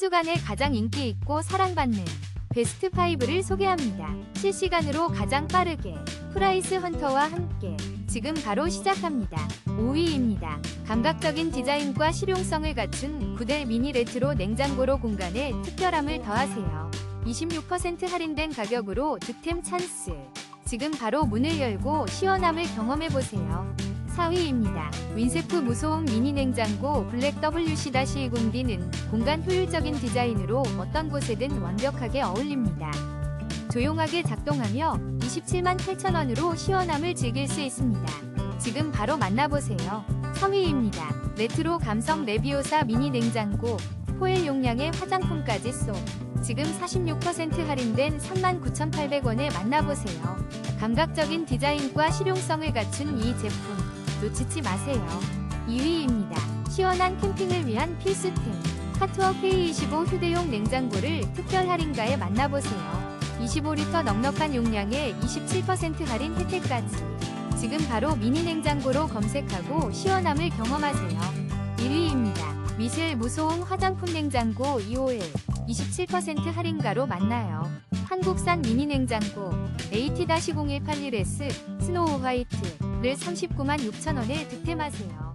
주간에 가장 인기 있고 사랑받는 베스트 5를 소개합니다. 실시간으로 가장 빠르게 프라이스 헌터와 함께 지금 바로 시작합니다. 5위입니다. 감각적인 디자인과 실용성을 갖춘 9대 미니 레트로 냉장고로 공간에 특별함을 더하세요. 26% 할인된 가격으로 득템 찬스. 지금 바로 문을 열고 시원함을 경험해보세요. 4위입니다. 윈세프 무소음 미니 냉장고 블랙 WC-20D는 공간 효율적인 디자인으로 어떤 곳에든 완벽하게 어울립니다. 조용하게 작동하며 27만 8천원으로 시원함을 즐길 수 있습니다. 지금 바로 만나보세요. 3위입니다. 레트로 감성 레비오사 미니 냉장고 포일 용량의 화장품까지 쏙. 지금 46% 할인된 39,800원에 만나보세요. 감각적인 디자인과 실용성을 갖춘 이 제품 놓치지 마세요. 2위입니다. 시원한 캠핑을 위한 필수템 카트워 K25 휴대용 냉장고를 특별 할인가에 만나보세요. 25리터 넉넉한 용량에 27% 할인 혜택까지. 지금 바로 미니 냉장고로 검색하고 시원함을 경험하세요. 1위입니다. 미실 무소음 화장품 냉장고 2호일 27% 할인가로 만나요. 한국산 미니 냉장고 AT-0181S 스노우 화이트 를 39만 6천원에 득템하세요.